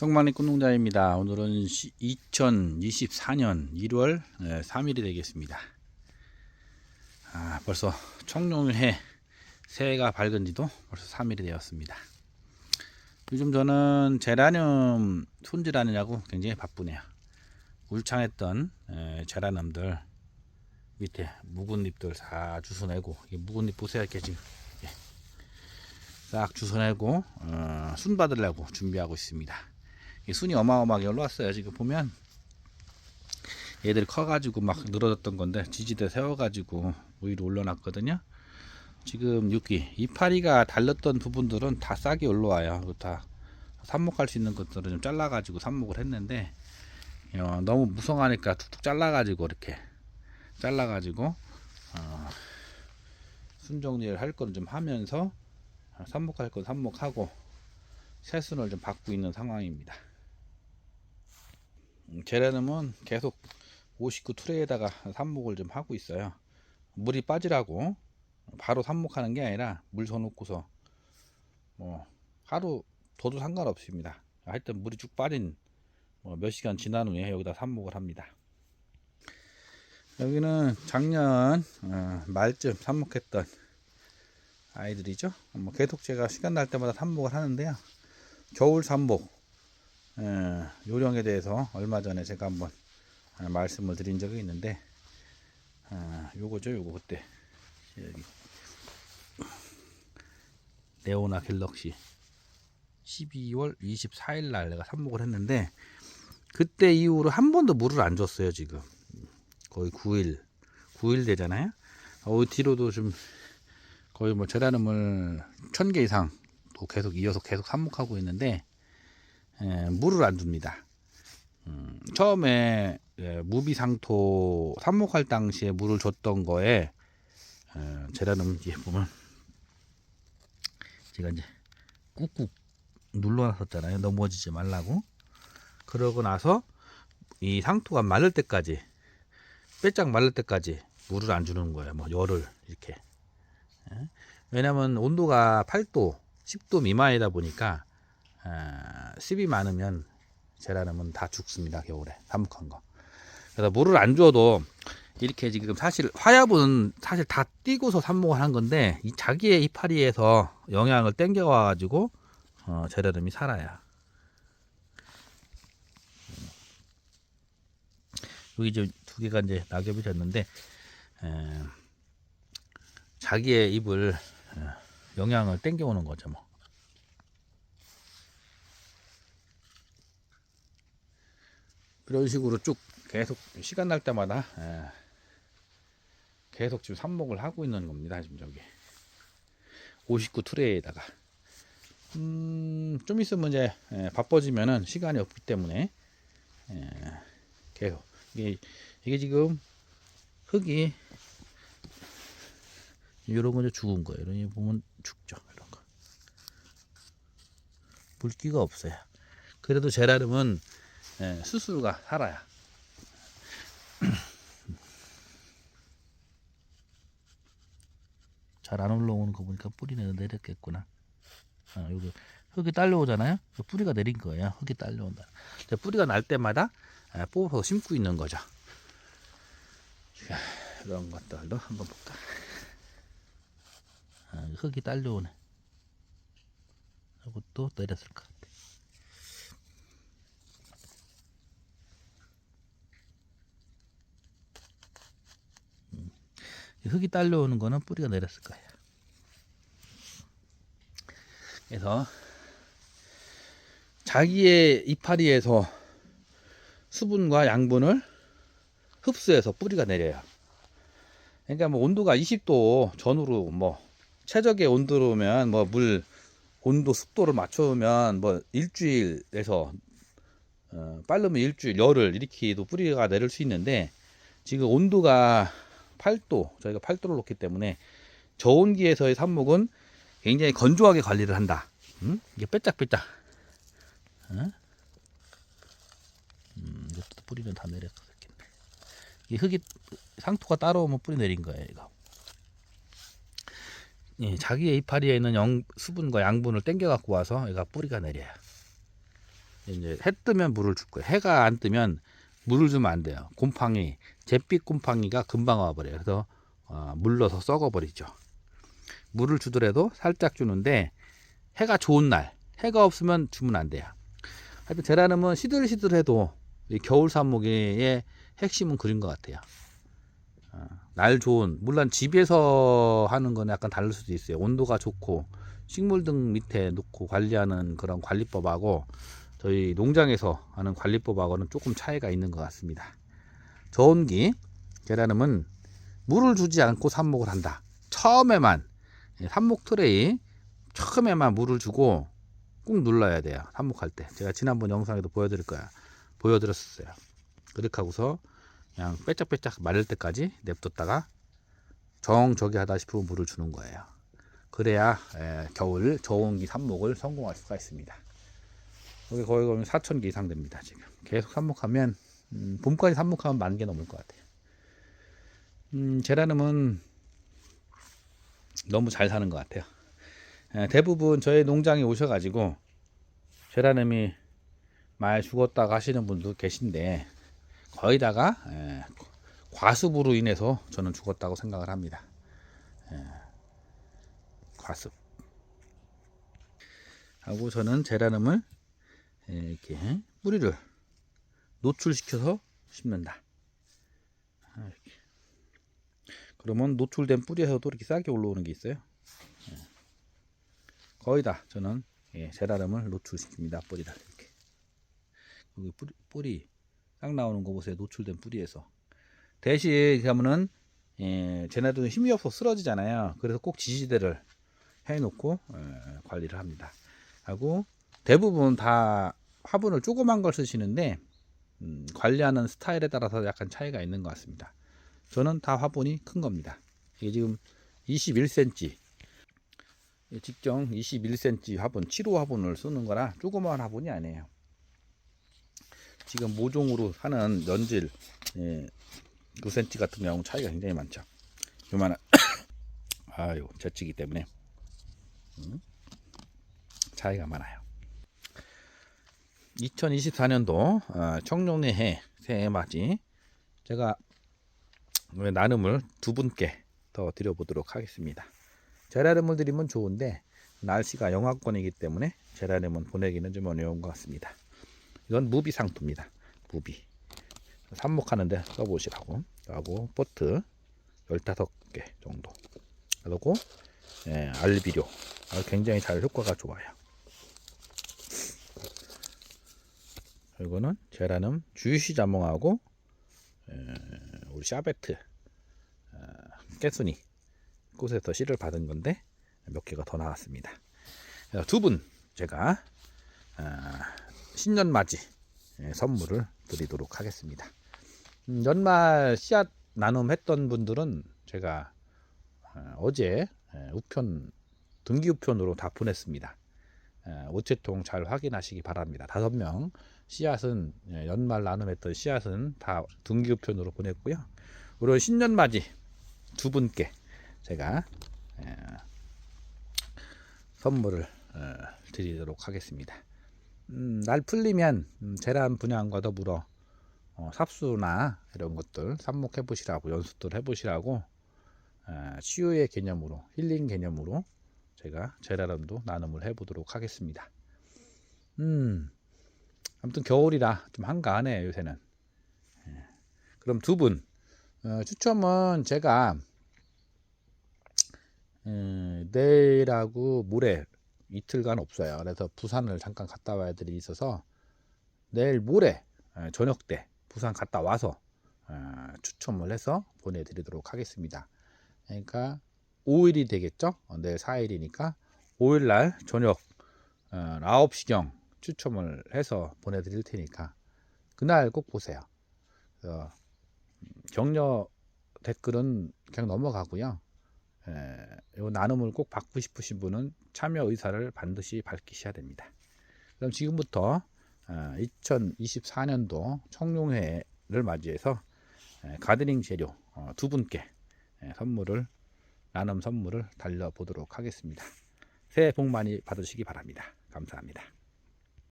성만리 꽃농장입니다. 오늘은 2024년 1월 3일이 되겠습니다. 아, 벌써 청룡해 새해가 밝은 지도 벌써 3일이 되었습니다. 요즘 저는 제라늄 손질하느냐고 굉장히 바쁘네요. 울창했던 에, 제라늄들 밑에 묵은 잎들 다 주워내고 이 묵은 잎 보세요 이렇게 지금 예. 싹 주워내고 어, 순 받으려고 준비하고 있습니다. 이 순이 어마어마하게 올라왔어요. 지금 보면 얘들이 커가지고 막 늘어졌던 건데 지지대 세워가지고 위로 올려놨거든요. 지금 여기 이파리가 달렸던 부분들은 다 싹이 올라와요. 다 삽목할 수 있는 것들은 좀 잘라가지고 삽목을 했는데 어, 너무 무성하니까 툭툭 잘라가지고 이렇게 잘라가지고 어, 순정리를 할 거는 좀 하면서 어, 삽목할 건 삽목하고 새순을 좀 받고 있는 상황입니다. 음, 제라늄은 계속 59 트레에다가 삽목을 좀 하고 있어요. 물이 빠지라고 바로 삽목하는 게 아니라 물 줘놓고서 뭐 하루 둬도 상관없습니다. 하여튼 물이 쭉 빠진 뭐 몇 시간 지난 후에 여기다 삽목을 합니다. 여기는 작년 어, 말쯤 삽목했던 아이들이죠. 뭐 계속 제가 시간 날 때마다 삽목을 하는데요. 겨울 삽목 에, 요령에 대해서 얼마 전에 제가 한번 아, 말씀을 드린 적이 있는데 아, 요거죠 요거 그때. 여기. 네오나 갤럭시 12월 24일 날 내가 삽목을 했는데 그때 이후로 한 번도 물을 안 줬어요 지금. 거의 9일 9일 되잖아요? 어 뒤로도 좀 거의 뭐 제라늄을 1000개 이상 또 계속 이어서 계속 삽목하고 있는데 에, 물을 안 줍니다. 음, 처음에 예, 무비상토 삽목할 당시에 물을 줬던 거에 에, 제라늄 뒤에 보면 제가 이제 꾹꾹 눌러놨었잖아요. 넘어지지 말라고. 그러고 나서 이 상토가 마를 때까지 빼짝 마를 때까지 물을 안 주는 거예요. 뭐 열을 이렇게. 예? 왜냐면 온도가 8도 10도 미만이다 보니까 아, 습이 많으면 제라늄은 다 죽습니다 겨울에. 삽목한 거. 그래서 물을 안 줘도 이렇게 지금 사실 화약은 사실 다 띄고서 삽목을 한 건데 이 자기의 이파리에서 영양을 땡겨 와 가지고 어, 제라늄이 살아요 여기 이제 두 개가 이제 낙엽이 졌는데 에, 자기의 입을 에, 영양을 땡겨 오는 거죠 뭐. 그런 식으로 쭉 계속 시간 날 때마다 에, 계속 지금 삽목을 하고 있는 겁니다 지금 저기 59 트레이에다가 음, 좀 있으면 이제 에, 바빠지면은 시간이 없기 때문에 에, 계속 이게 이게 지금 흙이 이런 거 이제 죽은 거예요. 이런 거 보면 죽죠. 이런 거 물기가 없어요. 그래도 제라늄은 에, 수수가 살아요. 잘안 올라오는 거 보니까 뿌리는 내렸겠구나. 아, 여기 흙이 딸려오잖아요. 그 뿌리가 내린 거예요. 흙이 딸려온다. 뿌리가 날 때마다 아, 뽑아서 심고 있는 거죠. 자, 이런 것들도 한번 볼까. 아, 흙이 딸려오네. 이것도 내렸을 것 같아. 음, 흙이 딸려오는 거는 뿌리가 내렸을 거예요. 그래서 자기의 이파리에서 수분과 양분을 흡수해서 뿌리가 내려요. 그러니까 뭐 온도가 20도 전후로 뭐 최적의 온도로면 뭐 물 온도 습도를 맞추면 뭐 일주일에서 어, 빠르면 일주일 열흘 이렇게도 뿌리가 내릴 수 있는데 지금 온도가 8도 저희가 8도를 놓기 때문에 저온기에서의 삽목은 굉장히 건조하게 관리를 한다. 음? 이게 빼짝빼짝. 어? 음, 이것도 뿌리는 다 내렸겠네. 이 흙이 상토가 따라오면 뿌리 내린 거예요, 이거. 예, 자기의 이파리에 있는 영, 수분과 양분을 땡겨 갖고 와서 얘가 뿌리가 내려요. 이제 해 뜨면 물을 줄 거예요. 해가 안 뜨면 물을 주면 안 돼요. 곰팡이, 잿빛 곰팡이가 금방 와버려요. 그래서 어, 물러서 썩어버리죠. 물을 주더라도 살짝 주는데 해가 좋은 날, 해가 없으면 주면 안 돼요. 하여튼 제라늄은 시들시들해도 이 겨울 삽목의 핵심은 그린 것 같아요. 어, 날 좋은 물론 집에서 하는 건 약간 다를 수도 있어요. 온도가 좋고 식물 등 밑에 놓고 관리하는 그런 관리법하고 저희 농장에서 하는 관리법하고는 조금 차이가 있는 것 같습니다. 저온기 계란음은 물을 주지 않고 삽목을 한다. 처음에만 예, 삽목 트레이 처음에만 물을 주고 꾹 눌러야 돼요. 삽목할 때. 제가 지난번 영상에도 보여드릴 거야. 보여드렸었어요. 그렇게 하고서 그냥 빼짝빼짝 마를 때까지 냅뒀다가 정 저기 하다 싶으면 물을 주는 거예요. 그래야 에, 겨울 저온기 삽목을 성공할 수가 있습니다. 여기 거의 거의 4천 개 이상 됩니다. 지금 계속 삽목하면 음, 봄까지 삽목하면 만 개 넘을 것 같아요. 음, 제라늄은 너무 잘 사는 것 같아요. 에, 대부분 저희 농장에 오셔가지고 제라늄이 많이 죽었다고 하시는 분도 계신데 거의 다가 에, 과습으로 인해서 저는 죽었다고 생각을 합니다. 에, 과습. 하고 저는 제라늄을 에, 이렇게 뿌리를 노출시켜서 심는다. 아, 이렇게. 그러면 노출된 뿌리에서도 이렇게 싹이 올라오는 게 있어요. 예. 거의 다 저는 예, 제라늄을 노출시킵니다. 뿌리를 이렇게. 여기 뿌리, 뿌리 싹 나오는 거 보세요. 노출된 뿌리에서. 대신 그러면은 예, 쟤네도 힘이 없어 쓰러지잖아요. 그래서 꼭 지지대를 해놓고 예, 관리를 합니다. 하고 대부분 다 화분을 조그만 걸 쓰시는데 음, 관리하는 스타일에 따라서 약간 차이가 있는 것 같습니다. 저는 다 화분이 큰 겁니다. 이게 지금 21cm 직정 21cm 화분 7호 화분을 쓰는 거라 조그마한 화분이 아니에요. 지금 모종으로 하는 연질 예, 9cm 같은 경우 차이가 굉장히 많죠. 요만한 아유 재치기 때문에 음, 차이가 많아요. 2024년도 어, 청룡내 해 새해 맞이 제가 나눔을 두 분께 더 드려보도록 하겠습니다. 제라늄을 드리면 좋은데 날씨가 영하권이기 때문에 제라늄은 보내기는 좀 어려운 것 같습니다. 이건 무비 상토입니다. 무비 삽목하는데 써보시라고 하고 포트 15개 정도 그리고 예, 알비료 아, 굉장히 잘 효과가 좋아요. 이거는 제라늄 주유시 자몽하고 에, 우리 샤베트 어, 깨순이 꽃에서 씨를 받은 건데 몇 개가 더 나왔습니다. 두 분 제가 어, 신년 맞이 예, 선물을 드리도록 하겠습니다. 음, 연말 씨앗 나눔했던 분들은 제가 어, 어제 예, 우편 등기 우편으로 다 보냈습니다. 예, 우체통 잘 확인하시기 바랍니다. 다섯 명 씨앗은 예, 연말 나눔했던 씨앗은 다 등기 우편으로 보냈고요. 우리 신년 맞이 두 분께 제가 예, 선물을 어, 드리도록 하겠습니다. 음, 날 풀리면 음, 재란 분양과 더불어 어, 삽수나 이런 것들 삽목해 보시라고 연습들 해 보시라고 어, 치유의 개념으로 힐링 개념으로 제가 제라람도 나눔을 해 보도록 하겠습니다. 음, 아무튼 겨울이라 좀 한가하네요 요새는. 예. 그럼 두 분 어, 추첨은 제가 음, 내일하고 모레 이틀간 없어요. 그래서 부산을 잠깐 갔다 와야 될 일이 있어서 내일 모레 어, 저녁 때 부산 갔다 와서 어, 추첨을 해서 보내드리도록 하겠습니다. 그러니까 5일이 되겠죠? 어, 내일 4일이니까 5일 날 저녁 9시경 추첨을 해서 보내드릴 테니까 그날 꼭 보세요. 그래서 격려 댓글은 그냥 넘어가고요. 에, 요 나눔을 꼭 받고 싶으신 분은 참여 의사를 반드시 밝히셔야 됩니다. 그럼 지금부터 어, 2024년도 청룡회를 맞이해서 에, 가드닝 재료 어, 두 분께 에, 선물을 나눔 선물을 달려보도록 하겠습니다. 새해 복 많이 받으시기 바랍니다. 감사합니다.